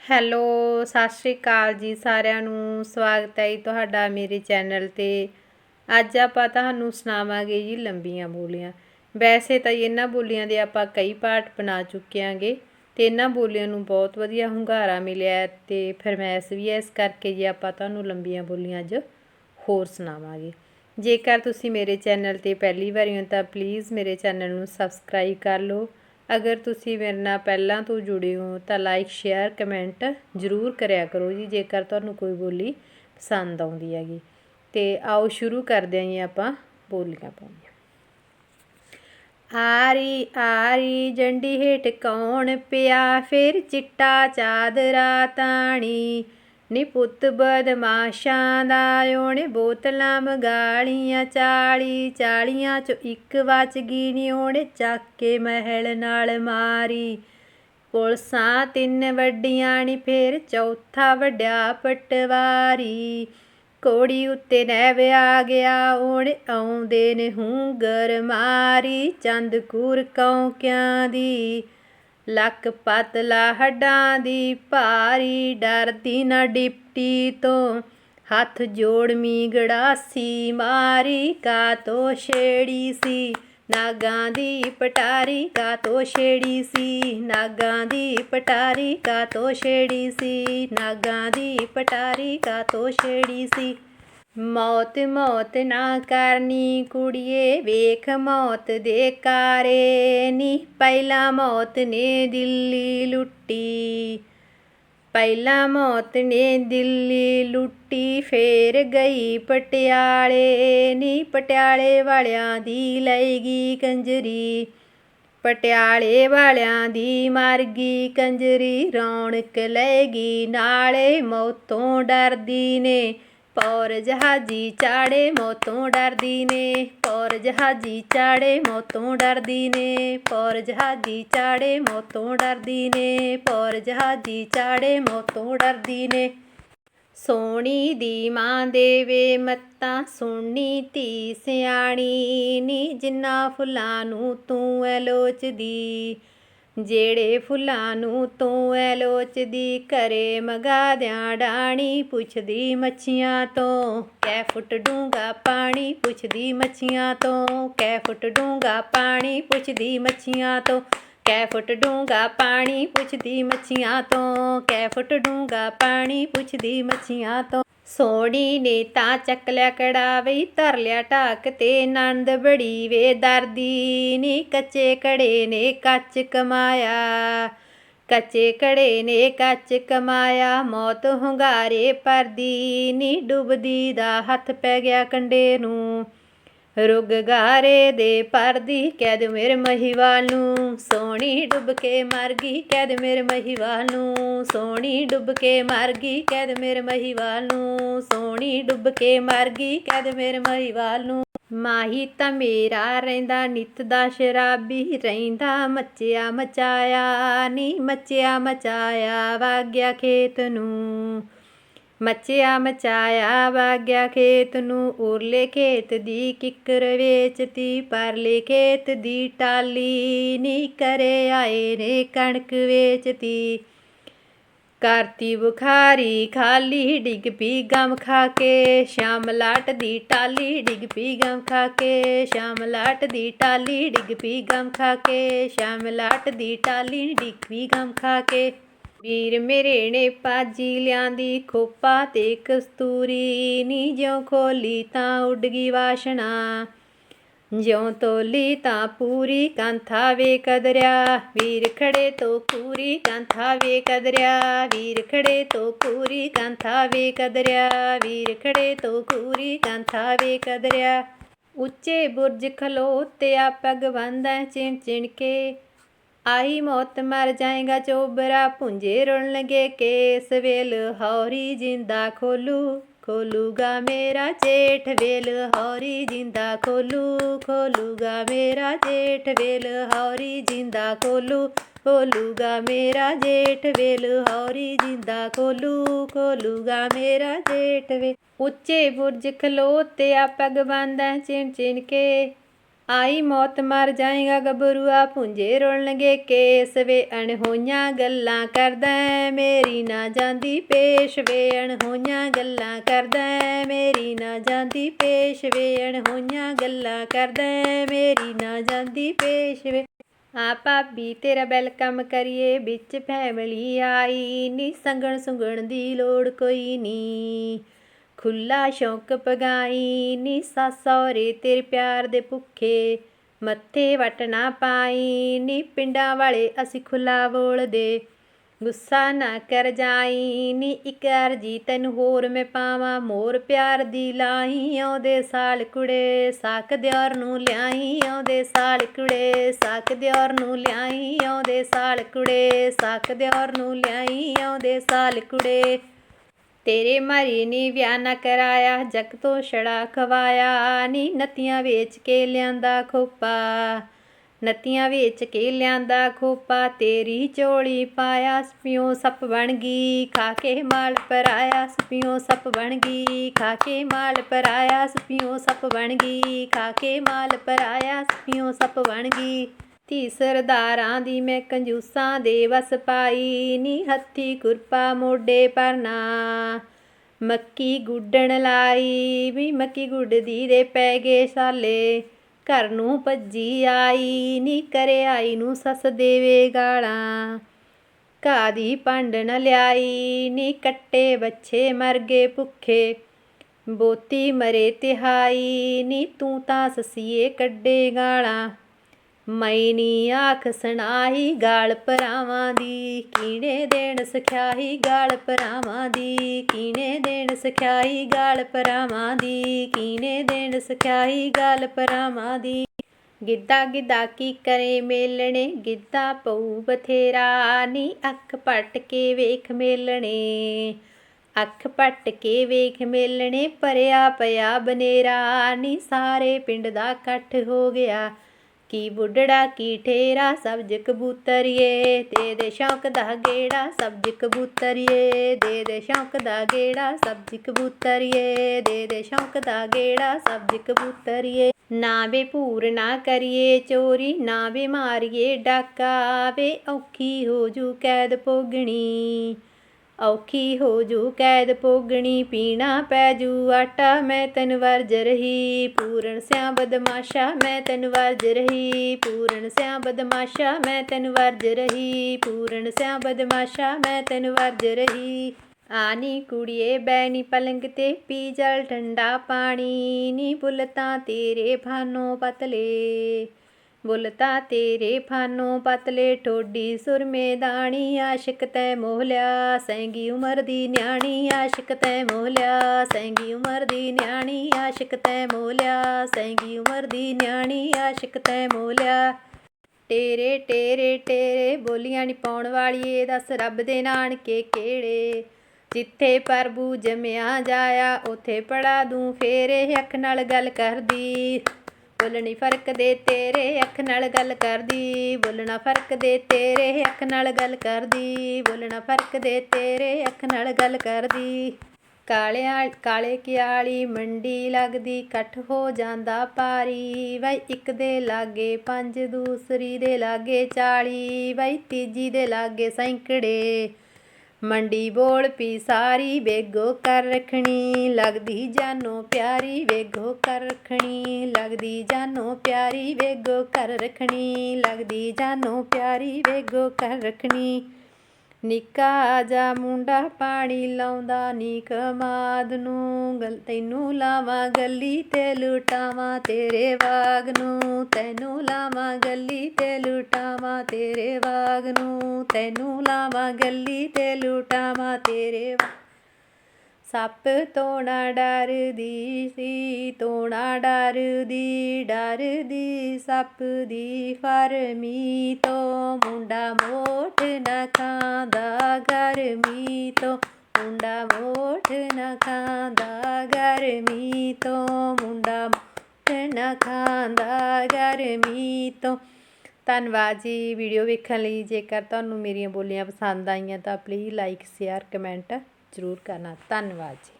Hello, ਸਤਿ ਸ਼੍ਰੀ ਅਕਾਲ ਜੀ ਸਾਰਿਆਂ ਨੂੰ। ਸਵਾਗਤ ਹੈ ਜੀ ਤੁਹਾਡਾ ਮੇਰੇ ਚੈਨਲ ਤੇ। ਅੱਜ ਆਪਾਂ ਤੁਹਾਨੂੰ ਸੁਣਾਵਾਂਗੇ ਜੀ ਲੰਬੀਆਂ ਬੋਲੀਆਂ। ਵੈਸੇ ਤਾਂ ਜੀ ਇਹਨਾਂ ਬੋਲੀਆਂ ਦੇ ਆਪਾਂ ਕਈ ਪਾਠ ਬਣਾ ਚੁੱਕੇ ਆਂਗੇ ਤੇ ਇਹਨਾਂ ਬੋਲੀਆਂ ਨੂੰ ਬਹੁਤ ਵਧੀਆ ਹੁੰਗਾਰਾ ਮਿਲਿਆ ਹੈ ਤੇ ਫਰਮਾਇਸ਼ ਵੀ ਹੈ ਇਸ ਕਰਕੇ ਜੀ ਆਪਾਂ ਤੁਹਾਨੂੰ ਲੰਬੀਆਂ ਬੋਲੀਆਂ ਅੱਜ ਹੋਰ ਸੁਣਾਵਾਂਗੇ। ਜੇਕਰ ਤੁਸੀਂ ਮੇਰੇ ਚੈਨਲ ਤੇ ਪਹਿਲੀ ਵਾਰੀ ਹੋ ਤਾਂ ਪਲੀਜ਼ ਮੇਰੇ ਚੈਨਲ ਨੂੰ ਸਬਸਕ੍ਰਾਈਬ ਕਰ ਲਓ ਅਗਰ ਤੁਸੀਂ ਮੇਰੇ ਨਾਲ ਪਹਿਲਾਂ ਤੋਂ ਜੁੜੇ ਹੋ ਤਾਂ ਲਾਈਕ ਸ਼ੇਅਰ ਕਮੈਂਟ ਜ਼ਰੂਰ ਕਰਿਆ ਕਰੋ ਜੀ, ਜੇਕਰ ਤੁਹਾਨੂੰ ਕੋਈ ਬੋਲੀ ਪਸੰਦ ਆਉਂਦੀ ਹੈਗੀ। ਤੇ ਆਓ ਸ਼ੁਰੂ ਕਰਦੇ ਹਾਂ ਜੀ ਆਪਾਂ ਬੋਲੀਆਂ ਪਾਉਣੀਆਂ ਆਰੀ ਆਰੀ ਜੰਡੀ ਹੇਠ ਕੌਣ ਪਿਆ? ਫਿਰ ਚਿੱਟਾ ਚਾਦਰਾ ਤਾਣੀ। ਨੀ ਪੁੱਤ ਬਦਮਾਸ਼ਾਂ ਦਾ ਉਹਨੇ ਬੋਤਲਾਂ ਮਗਾਲੀਆਂ, ਚਾਲੀ ਚਾਲੀਆਂ ਚੋਂ ਇੱਕ ਵਚ ਗਈ ਨੀ ਉਹਨੇ ਚੱਕ ਕੇ ਮਹਿਲ ਨਾਲ ਮਾਰੀ। ਪੁਲਸਾਂ ਤਿੰਨ ਵੱਡੀਆਂ ਨੀ, ਫੇਰ ਚੌਥਾ ਵੱਡਿਆ ਪਟਵਾਰੀ। ਕੋੜੀ ਉੱਤੇ ਨੈਵ ਆ ਗਿਆ ਉਹਨੇ ਆਉਂਦੇ ਨੇ ਹੂੰਗਰ ਮਾਰੀ। ਚੰਦ ਕੂਰ ਕੌਂਕਿਆਂ ਦੀ ਲੱਕ ਪਤਲਾ ਹੱਡਾਂ ਦੀ ਭਾਰੀ ਡਰਦੀ ਨਾ ਡਿਪਟੀ ਤੋਂ। ਹੱਥ ਜੋੜ ਮੀ ਗੜਾਸੀ ਮਾਰੀ ਕਾ ਤੋ ਛੇੜੀ ਸੀ। ਨਾਗਾਂ ਦੀ ਪਟਾਰੀ ਕਾ ਤੋ ਛੇੜੀ ਸੀ। ਨਾਗਾਂ ਦੀ ਪਟਾਰੀ ਕਾ ਤੋ ਛੇੜੀ ਸੀ। ਨਾਗਾਂ ਦੀ ਪਟਾਰੀ ਕਾ ਤੋ ਛੇੜੀ ਸੀ। ਮੌਤ ਮੌਤ ਨਾ ਕਰਨੀ ਕੁੜੀਏ, ਵੇਖ ਮੌਤ ਦੇ ਕਾਰੇ ਨੀ। ਪਹਿਲਾ ਮੌਤ ਨੇ ਦਿੱਲੀ ਲੁੱਟੀ, ਪਹਿਲਾ ਮੌਤ ਨੇ ਦਿੱਲੀ ਲੁੱਟੀ, ਫੇਰ ਗਈ ਪਟਿਆਲੇ ਨੀ। ਪਟਿਆਲੇ ਵਾਲਿਆਂ ਦੀ ਲਈਗੀ ਕੰਜਰੀ, ਪਟਿਆਲੇ ਵਾਲਿਆਂ ਦੀ ਮਰ ਗਈ ਕੰਜਰੀ। ਰੌਣਕ ਲੈਗੀ ਨਾਲੇ ਮੌਤੋਂ ਡਰਦੀ ਨੇ। ਪੌਰ ਜਹਾਜੀ ਚਾੜੇ ਮੋਤੋਂ ਡਰਦੀ ਨੇ, ਪੌਰ ਜਹਾਜੀ ਚਾੜੇ ਮੌਤੋਂ ਡਰਦੀ ਨੇ, ਪੌਰ ਜਹਾਜੀ ਚਾੜੇ ਮੌਤੋਂ ਡਰਦੀ ਨੇ, ਪੌਰ ਜਹਾਜੀ ਚਾੜੇ ਮੋਤੋਂ ਡਰਦੀ ਨੇ। ਸੋਣੀ ਦੀ ਮਾਂ ਦੇਵੇ ਮੱਤਾਂ ਸੁਣੀ ਧੀ ਸਿਆਣੀ ਨੀ, ਜਿੰਨਾ ਫੁੱਲਾਂ ਨੂੰ ਤੂੰ ਐ ਲੋਚਦੀ ਜਿਹੜੇ ਫੁੱਲਾਂ ਨੂੰ ਤੂੰ ਐ ਲੋਚਦੀ ਘਰੇ ਮਗਾ ਦਿਆਂ ਡਾਣੀ ਪੁੱਛਦੀ ਮੱਛੀਆਂ ਤੋਂ। ਕੈ ਫੁੱਟ ਡੂੰਗਾ ਪਾਣੀ ਪੁੱਛਦੀ ਮੱਛੀਆਂ ਤੋਂ। ਕੈ ਫੁੱਟ ਡੂੰਗਾ ਪਾਣੀ ਪੁੱਛਦੀ ਮੱਛੀਆਂ ਤੋਂ। ਕੈ ਫੁੱਟ ਡੂੰਗਾ ਪਾਣੀ ਪੁੱਛਦੀ ਮੱਛੀਆਂ ਤੋਂ। ਕੈ ਫੁੱਟ ਡੂੰਗਾ ਪਾਣੀ ਪੁੱਛਦੀ ਮੱਛੀਆਂ ਤੋਂ। ਸੋਣੀ ਨੇ ਤਾਂ ਚੱਕ ਲਿਆ ਕੜਾਵਈ ਧਰ ਲਿਆ ਢਾਕ ਤੇ ਨੰਦ ਬੜੀ ਵੇ ਦਰਦੀ ਨੀ ਕੱਚੇ ਕੜੇ ਨੇ ਕੱਚ ਕਮਾਇਆ। ਕੱਚੇ ਕੜੇ ਨੇ ਕੱਚ ਕਮਾਇਆ, ਮੌਤ ਹੁੰਗਾਰੇ, ਪਰਦੀ ਨੀ ਡੁੱਬਦੀ ਦਾ ਹੱਥ ਪੈ ਗਿਆ ਕੰਡੇ ਨੂੰ। ਰੁਗ ਗਾਰੇ ਦੇ ਪਰਦੀ ਕਹਿ ਮੇਰੇ ਮਹੀਵਾਲ ਨੂੰ ਸੋਹਣੀ ਡੁੱਬ ਕੇ ਮਰ ਗਈ ਕਹਿ ਮੇਰੇ ਮਹੀਵਾਲ ਨੂੰ ਸੋਹਣੀ ਡੁੱਬ ਕੇ ਮਰ ਗਈ ਕਹਿ ਮੇਰੇ ਮਹੀਵਾਲ ਨੂੰ ਸੋਹਣੀ ਡੁੱਬ ਕੇ ਮਰ ਗਈ ਕਹਿ ਮੇਰੇ ਮਹੀਵਾਲ ਨੂੰ। ਮਾਹੀ ਤਾਂ ਮੇਰਾ ਰਹਿੰਦਾ ਨਿਤ ਦਾ ਸ਼ਰਾਬੀ, ਰਹਿੰਦਾ ਮੱਚਿਆ ਮਚਾਇਆ, ਨੀ ਮੱਚਿਆ ਮਚਾਇਆ ਵਾਗਿਆ ਖੇਤ ਨੂੰ। ਮੱਚਿਆ ਮਚਾਇਆ ਵਾਗਿਆ ਖੇਤ ਨੂੰ ਉਰਲੇ ਖੇਤ ਦੀ ਕਿੱਕਰ ਵੇਚਤੀ, ਪਰਲੇ ਖੇਤ ਦੀ ਟਾਲੀ ਨੀ ਕਰੇ ਆਏ ਨੇ ਕਣਕ ਵੇਚਤੀ। ਕਰਤੀ ਬੁਖਾਰੀ ਖਾਲੀ ਡਿੱਗ ਪੀ ਗਮ ਖਾ ਕੇ, ਸ਼ਾਮ ਲਾਟ ਦੀ ਟਾਲੀ ਡਿੱਗ ਪੀ ਗਮ ਖਾ ਕੇ, ਸ਼ਾਮ ਲਾਟ ਦੀ ਟਾਲੀ ਡਿੱਗ ਪੀ ਗਮ ਖਾ ਕੇ, ਸ਼ਾਮ ਲਾਟ ਦੀ ਟਾਲੀ ਡਿੱਗ ਪੀ ਗਮ ਖਾ ਕੇ। ਵੀਰ ਮੇਰੇ ਨੇ ਪਾਜੀ ਲਿਆਂਦੀ ਖੋਪਾ ਤੇ ਕਸਤੂਰੀ ਨੀ ਜਿਉ ਖੋਲੀ ਤਾਂ ਉੱਡ ਗਈ ਵਾਸ਼ਣਾ। ਜਿਉ ਤੋਲੀ ਤਾਂ ਪੂਰੀ ਕਾਂਥਾ ਵੇ ਕਦਰਿਆ, ਵੀਰ ਖੜੇ ਤੋਂ ਪੂਰੀ ਕਾਂਥਾ ਵੇ ਕਦਰਿਆ, ਵੀਰ ਖੜੇ ਤੋਂ ਪੂਰੀ ਕਾਂਥਾ ਵੇ ਕਦਰਿਆ, ਵੀਰ ਖੜੇ ਤੋਂ ਪੂਰੀ ਕਾਂਥਾ ਵੇ ਕਦਰਿਆ। ਉੱਚੇ ਬੁਰਜ ਖਲੋਤਿਆ ਪਗ ਬੰਦਾ ਚਿਣ ਚਿਣ ਕੇ ਆਈ ਮੌਤ ਮਰ ਜਾਏਗਾ, ਚੋਬਰਾ ਪੁੰਜੇ ਰੁਣ ਕੇਸ ਵੇਲ ਹੌਰੀ ਜਿੰਦਾ ਖੋਲੂ, ਖੋਲੂਗਾ ਮੇਰਾ ਜੇਠ ਵੇਲ, ਹੌਰੀ ਜਿੰਦਾ ਖੋਲੂ, ਖੋਲੂਗਾ ਮੇਰਾ ਜੇਠ ਵੇਲ, ਹੌਰੀ ਜਿੰਦਾ ਖੋਲੂ, ਖੋਲੂਗਾ ਮੇਰਾ ਜੇਠ ਵੇਲ, ਹੌਰੀ ਜਿੰਦਾ ਖੋਲੂ, ਖੋਲੂਗਾ ਮੇਰਾ ਜੇਠ ਵੇ। ਉੱਚੇ ਬੁਰਜ ਖਲੋਤੇ ਆ ਪਗ ਬੰਦਾ ਚਿਣ ਚਿਣ ਕੇ ਆਈ ਮੌਤ ਮਰ ਜਾਏਗਾ ਗੱਭਰੂਆ ਪੁੰਜੇ ਰੋਲਣਗੇ ਕੇਸ ਵੇ ਅਣਹੋਈਆਂ ਗੱਲਾਂ ਕਰਦਾ ਮੇਰੀ ਨਾ ਜਾਂਦੀ ਪੇਸ਼ ਵੇ ਅਣਹੋਈਆਂ ਗੱਲਾਂ ਕਰਦਾ ਮੇਰੀ ਨਾ ਜਾਂਦੀ ਪੇਸ਼ ਵੇ ਅਣਹੋਈਆਂ ਗੱਲਾਂ ਕਰਦਾ ਮੇਰੀ ਨਾ ਜਾਂਦੀ ਪੇਸ਼ ਵੇ। ਆ ਭਾਬੀ, ਤੇਰਾ ਵੈਲਕਮ ਕਰੀਏ, ਵਿੱਚ ਫੈਮਿਲੀ ਆਈ ਨੀ, ਸੰਗਣ ਸੁੰਗਣ ਦੀ ਲੋੜ ਕੋਈ ਨਹੀਂ ਖੁੱਲਾ ਸ਼ੌਂਕ ਪਗਾਈ ਨੀ ਸੱਸ ਸਹੁਰੇ ਤੇਰੇ ਪਿਆਰ ਦੇ ਭੁੱਖੇ। ਮੱਥੇ ਵਟ ਨਾ ਪਾਈ, ਨੀ ਪਿੰਡਾਂ ਵਾਲੇ ਅਸੀਂ ਖੁੱਲਾ ਬੋਲਦੇ। ਗੁੱਸਾ ਨਾ ਕਰ ਜਾਈ, ਨੀ ਇੱਕ ਅਰਜੀ ਤੈਨੂੰ ਹੋਰ ਮੈਂ ਪਾਵਾਂ। ਮੋਰ ਪਿਆਰ ਦੀ ਲਾਈ ਆਉਂਦੇ ਸਾਲ ਕੁੜੇ ਸਾਕ ਦਿਓਰ ਨੂੰ ਲਿਆਈ ਆਉਂਦੇ ਸਾਲ ਕੁੜੇ ਸਾਕ ਦਿਓਰ ਨੂੰ ਲਿਆਈ ਆਉਂਦੇ ਸਾਲ ਕੁੜੇ ਸਾਕ ਦਿਓਰ ਨੂੰ ਲਿਆਈ ਆਉਂਦੇ ਸਾਲ ਕੁੜੇ। ਤੇਰੇ ਮਾਰੀ ਨੀ ਵਿਆਹ ਨਾ ਕਰਾਇਆ, ਜਗ ਤੋਂ ਛੜਾ ਖਵਾਇਆ। ਨੀ ਨਤੀਆਂ ਵੇਚ ਕੇ ਲਿਆਂਦਾ ਖੋਪਾ, ਨਤੀਆਂ ਵੇਚ ਕੇ ਲਿਆਂਦਾ ਖੋਪਾ। ਤੇਰੀ ਚੋਲੀ ਪਾਇਆ ਸਪਿਓ ਸੱਪ ਬਣ ਗਈ, ਖਾ ਕੇ ਮਾਲ ਪਰਾਇਆ ਸਪਿਓ ਸੱਪ ਬਣ ਗਈ, ਖਾ ਕੇ ਮਾਲ ਪਰਾਇਆ ਸਪਿਓ ਸੱਪ ਬਣ ਗਈ, ਖਾ ਕੇ ਮਾਲ ਪਰਾਇਆ ਸਪਿਓ ਸੱਪ ਬਣ ਗਈ। ਧੀ ਸਰਦਾਰਾਂ ਦੀ ਮੈਂ ਕੰਜੂਸਾਂ ਦੇ ਵਸ ਪਾਈ, ਨੀ ਹੱਥੀ ਕੁਰਪਾ ਮੋਢੇ ਪਰਨਾ। ਮੱਕੀ ਗੁੱਡਣ ਲਾਈ, ਵੀ ਮੱਕੀ ਗੁੱਡਦੀ ਦੇ ਪੈ ਗਏ ਸਾਲੇ ਘਰ ਨੂੰ ਭੱਜੀ ਆਈ, ਨੀ ਕਰੇ ਆਈ ਨੂੰ ਸੱਸ ਦੇਵੇ ਗਾਲਾਂ। ਘਾਹ ਦੀ ਪੰਡ ਨ ਲਿਆਈ, ਨੀ ਕੱਟੇ ਬੱਚੇ ਮਰ ਗਏ ਭੁੱਖੇ। ਬੋਤੀ ਮਰੇ ਤਿਹਾਈ, ਨੀ ਤੂੰ ਤਾਂ ਸਸੀਏ ਕੱਢੇ ਗਾਲਾਂ। ਮੈਂਨੀ ਆਖ ਸੁਣਾਈ ਗਾਲ ਭਰਾਵਾਂ ਦੀ, ਕੀਨੇ ਦੇਣ ਸਖਿਆਈ ਗਾਲ ਭਰਾਵਾਂ ਦੀ, ਕੀਨੇ ਦੇਣ ਸਖਿਆਈ ਗਾਲ ਭਰਾਵਾਂ ਦੀ, ਕੀਨੇ ਦੇਣ ਸਖਿਆਈ ਗਾਲ ਭਰਾਵਾਂ ਦੀ। ਗਿੱਧਾ ਗਿੱਧਾ ਕੀ ਕਰੇ ਮੇਲਣੇ, ਗਿੱਧਾ ਪਊ ਬਥੇਰਾ, ਨੀ ਅੱਖ ਪੱਟ ਕੇ ਵੇਖ ਮੇਲਣੇ। ਅੱਖ ਪੱਟ ਕੇ ਵੇਖ ਮੇਲਣੇ, ਭਰਿਆ ਪਿਆ ਬਨੇਰਾ, ਨੀ ਸਾਰੇ ਪਿੰਡ ਦਾ ਇਕੱਠ ਹੋ ਗਿਆ। ਕੀ ਬੁੱਢੜਾ, ਕੀ ਠੇਰਾ ਸਬਜ ਕਬੂਤਰੀਏ ਦੇ ਦੇ ਸ਼ੌਕ ਦਾ ਗੇੜਾ ਸਬਜ ਕਬੂਤਰੀਏ ਦੇ ਦੇ ਸ਼ੌਂਕ ਦਾ ਗੇੜਾ ਸਬਜ ਕਬੂਤਰੀਏ ਦੇ ਦੇ ਸ਼ੌਂਕ ਦਾ ਗੇੜਾ ਸਬਜ ਕਬੂਤਰੀਏ ਨਾ ਵੇ ਭੂਰ ਨਾ ਕਰੀਏ ਚੋਰੀ, ਨਾ ਵੇ ਮਾਰੀਏ ਡਾਕਾ। ਵੇ ਔਖੀ ਹੋ ਜੂ ਕੈਦ ਭੋਗਣੀ। ਔਖੀ ਹੋ ਜੂ ਕੈਦ ਪੋਗਣੀ ਪੀਣਾ ਪੈ ਜੂ ਆਟਾ, ਮੈਂ ਤੈਨੂੰ ਵਰਜ ਰਹੀ। ਪੂਰਨ ਸਿਆ ਬਦਮਾਸ਼ਾ, ਮੈਂ ਤੈਨੂੰ ਵਰਜ ਰਹੀ। ਪੂਰਨ ਸਿਆ ਬਦਮਾਸ਼ਾ, ਮੈਂ ਤੈਨੂੰ ਵਰਜ ਰਹੀ। ਪੂਰਨ ਸਿਆ ਬਦਮਾਸ਼ਾ, ਮੈਂ ਤੈਨੂੰ ਵਰਜ ਰਹੀ। ਆਨੀ ਕੁੜੀਏ ਬੈਣੀ ਪਲੰਗ ਤੇ, ਪੀ ਜਲ ਠੰਡਾ ਪਾਣੀ। ਨੀ ਬੁਲਤਾ ਤੇਰੇ ਫਾਨੋ ਪਤਲੇ। ਬੁਲਤਾ ਤੇਰੇ ਫਾਨੋ ਪਤਲੇ ਠੋਡੀ ਸੁਰਮੇ ਦਾਣੀ, ਆਸ਼ਿਕ ਤੈ ਮੋਹਲਿਆ ਸੈਂਗੀ ਉਮਰ ਦੀ ਨਿਆਣੀ, ਆਸ਼ਿਕ ਤੈ ਮੋਹਲਿਆ ਸੈਂਗੀ ਉਮਰ ਦੀ ਨਿਆਣੀ, ਆਸ਼ਿਕ ਤੈ ਮੋਹਲਿਆ ਸੈਂਗੀ ਉਮਰ ਦੀ ਨਿਆਣੀ, ਆਸ਼ਿਕ ਤੈ ਮੋਹਲਿਆ ਟੇਰੇ ਟੇਰੇ ਟੇਰੇ, ਬੋਲੀਆਂ ਨੀ ਪਾਉਣ ਵਾਲੀਏ, ਦੱਸ ਰੱਬ ਦੇ ਨਾਨਕੇ ਕਿਹੜੇ? ਜਿੱਥੇ ਪ੍ਰਭੂ ਜਮਿਆ ਜਾਇਆ, ਉਥੇ ਪੜਾ ਦੂੰ ਫੇਰੇ, ਅੱਖ ਨਾਲ ਗੱਲ ਕਰਦੀ। ਬੋਲਣੀ ਫ਼ਰਕ ਦੇ ਤੇਰੇ ਅੱਖ ਨਾਲ ਗੱਲ ਕਰਦੀ, ਬੋਲਣਾ ਫ਼ਰਕ ਦੇ ਤੇਰੇ ਅੱਖ ਨਾਲ ਗੱਲ ਕਰਦੀ, ਬੋਲਣਾ ਫ਼ਰਕ ਦੇ ਤੇਰੇ ਅੱਖ ਨਾਲ ਗੱਲ ਕਰਦੀ। ਕਾਲਿਆਂ, ਕਾਲੇ ਕਿਆਲੀ ਮੰਡੀ ਲੱਗਦੀ, ਇਕੱਠ ਹੋ ਜਾਂਦਾ ਪਾਰੀ ਵਈ ਇੱਕ ਦੇ ਲਾਗੇ ਪੰਜ, ਦੂਸਰੀ ਦੇ ਲਾਗੇ 40 ਵਈ ਤੀਜੀ ਦੇ ਲਾਗੇ ਸੈਂਕੜੇ। ਮੰਡੀ ਬੋਲ ਪੀ ਸਾਰੀ ਵੇਗੋ ਕਰ ਰਖਣੀ, ਲੱਗਦੀ ਜਾਨੋ ਪਿਆਰੀ ਵੇਗੋ ਕਰ ਰਖਣੀ, ਲੱਗਦੀ ਜਾਨੋ ਪਿਆਰੀ ਵੇਗੋ ਕਰ ਰਖਣੀ, ਲੱਗਦੀ ਜਾਨੋ ਪਿਆਰੀ ਵੇਗੋ ਕਰ ਰਖਣੀ। ਨਿੱਕਾ ਜਾ ਮੁੰਡਾ ਪਾਣੀ ਲਾਉਂਦਾ ਨੀ ਕਮਾਦ ਨੂੰ ਗਲ, ਤੈਨੂੰ ਲਾਵਾਂ ਗੱਲੀ ਤੇ ਲੁਟਾਵਾਂ ਤੇਰੇ ਵਾਗ ਨੂੰ, ਤੈਨੂੰ ਲਾਵਾਂ ਗੱਲੀ ਤੇ ਲੁਟਾਵਾਂ ਤੇਰੇ ਵਾਗ ਨੂੰ, ਤੈਨੂੰ ਲਾਵਾਂ ਗੱਲੀ ਤੇ ਲੁਟਾਵਾਂ ਤੇਰੇ ਵਾ- ਸੱਪ ਤੋਂ ਨਾ ਡਰਦੀ ਸੀ ਤੋਂ ਨਾ ਡਰਦੀ ਡਰਦੀ ਸੱਪ ਦੀ ਫਰਮੀ ਤੋਂ। ਮੁੰਡਾ ਮੋਠ ਨਾ ਖਾਂਦਾ ਗਰਮੀ ਤੋਂ। ਮੁੰਡਾ ਮੋਠ ਨਾ ਖਾਂਦਾ ਗਰਮੀ ਤੋਂ। ਮੁੰਡਾ ਮੋਠ ਨਾ ਖਾਂਦਾ ਗਰਮੀ ਤੋਂ। ਧੰਨਵਾਦ ਜੀ ਵੀਡੀਓ ਵੇਖਣ ਲਈ। ਜੇਕਰ ਤੁਹਾਨੂੰ ਮੇਰੀਆਂ ਬੋਲੀਆਂ ਪਸੰਦ ਆਈਆਂ ਤਾਂ ਪਲੀਜ਼ ਲਾਈਕ ਸ਼ੇਅਰ ਕਮੈਂਟ ਜ਼ਰੂਰ ਕਰਨਾ। ਧੰਨਵਾਦ ਜੀ।